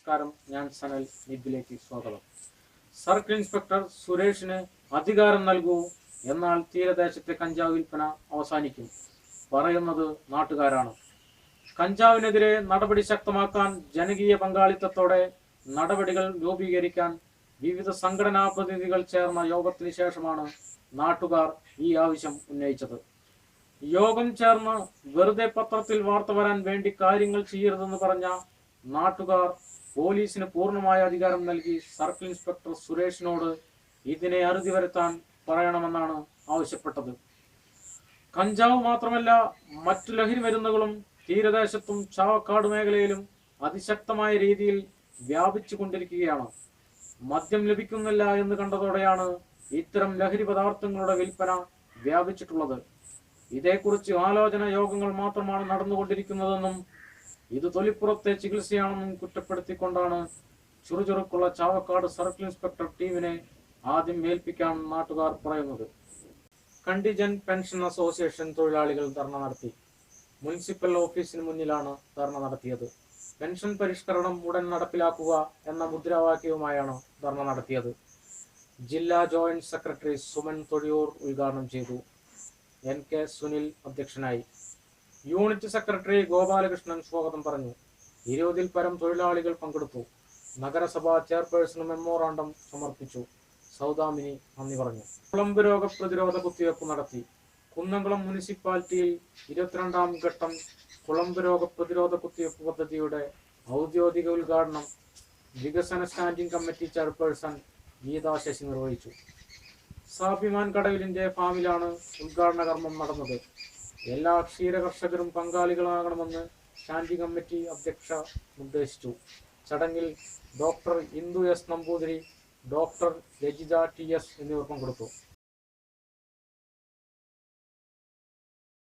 നമസ്കാരം. ഞാൻ സനൽ നിബിലേക്ക് സ്വാഗതം. സർക്കിൾ ഇൻസ്പെക്ടർ സുരേഷിന് അധികാരം നൽകൂ എന്നാൽ തീരദേശത്തെ കഞ്ചാവ് വിൽപ്പന അവസാനിക്കും. പറയുന്നത് നാട്ടുകാരാണ്. കഞ്ചാവിനെതിരെ നടപടി ശക്തമാക്കാൻ ജനകീയ പങ്കാളിത്തത്തോടെ നടപടികൾ രൂപീകരിക്കാൻ വിവിധ സംഘടനാ പ്രതിനിധികൾ ചേർന്ന യോഗത്തിന് ശേഷമാണ് നാട്ടുകാർ ഈ ആവശ്യം ഉന്നയിച്ചത്. യോഗം ചേർന്ന് വെറുതെ പത്രത്തിൽ വാർത്ത വരാൻ വേണ്ടി കാര്യങ്ങൾ ചെയ്യരുതെന്ന് പറഞ്ഞ നാട്ടുകാർ പോലീസിന് പൂർണമായ അധികാരം നൽകി സർക്കിൾ ഇൻസ്പെക്ടർ സുരേഷിനോട് ഇതിനെ അറുതി വരുത്താൻ പറയണമെന്നാണ് ആവശ്യപ്പെട്ടത്. കഞ്ചാവ് മാത്രമല്ല മറ്റു ലഹരി മരുന്നുകളും തീരദേശത്തും ചാവക്കാട് മേഖലയിലും അതിശക്തമായ രീതിയിൽ വ്യാപിച്ചു കൊണ്ടിരിക്കുകയാണ്. മദ്യം ലഭിക്കുന്നില്ല എന്ന് കണ്ടതോടെയാണ് ഇത്തരം ലഹരി പദാർത്ഥങ്ങളുടെ വിൽപ്പന വ്യാപിച്ചിട്ടുള്ളത്. ഇതേക്കുറിച്ച് ആലോചന യോഗങ്ങൾ മാത്രമാണ് നടന്നുകൊണ്ടിരിക്കുന്നതെന്നും ഇത് തൊലിപ്പുറത്തെ ചികിത്സയാണെന്നും കുറ്റപ്പെടുത്തിക്കൊണ്ടാണ് ചുറുചുറുക്കുള്ള ചാവക്കാട് സർക്കിൾ ഇൻസ്പെക്ടർ ടീമിനെ ആദ്യം ഏൽപ്പിക്കാൻ നാട്ടുകാർ പറയുന്നത്. കണ്ടിജൻ പെൻഷൻ അസോസിയേഷൻ തൊഴിലാളികൾ ധർണ നടത്തി. മുനിസിപ്പൽ ഓഫീസിന് മുന്നിലാണ് ധർണ നടത്തിയത്. പെൻഷൻ പരിഷ്കരണം ഉടൻ നടപ്പിലാക്കുക എന്ന മുദ്രാവാക്യവുമായാണ് ധർണ നടത്തിയത്. ജില്ലാ ജോയിന്റ് സെക്രട്ടറി സുമൻ തൊഴിയൂർ ഉദ്ഘാടനം ചെയ്തു. എൻ കെ സുനിൽ അധ്യക്ഷനായി. യൂണിറ്റ് സെക്രട്ടറി ഗോപാലകൃഷ്ണൻ സ്വാഗതം പറഞ്ഞു. ഇരുപതിൽ പരം തൊഴിലാളികൾ പങ്കെടുത്തു. നഗരസഭാ ചെയർപേഴ്സൺ മെമ്മോറാണ്ടം സമർപ്പിച്ചു. സൗദാമിനി നന്ദി പറഞ്ഞു. കുളമ്പ് രോഗ പ്രതിരോധ കുത്തിവയ്പ് നടത്തി. കുന്നംകുളം മുനിസിപ്പാലിറ്റിയിൽ ഇരുപത്തിരണ്ടാം ഘട്ടം കുളമ്പ് രോഗ പ്രതിരോധ കുത്തിവയ്പ് പദ്ധതിയുടെ ഔദ്യോഗിക ഉദ്ഘാടനം വികസന standing committee chairperson Geetha Sasi നിർവഹിച്ചു. സാഭിമാൻ കടവിലിന്റെ ഫാമിലാണ് ഉദ്ഘാടന കർമ്മം നടന്നത്. എല്ലാ ക്ഷീര കർഷകരും പങ്കാളികളാകണമെന്ന് ശാന്തി കമ്മിറ്റി അധ്യക്ഷ നിർദ്ദേശിച്ചു. ചടങ്ങിൽ doctor Indu S Namboothiri doctor Rajitha T S എന്നിവർ പങ്കെടുത്തു.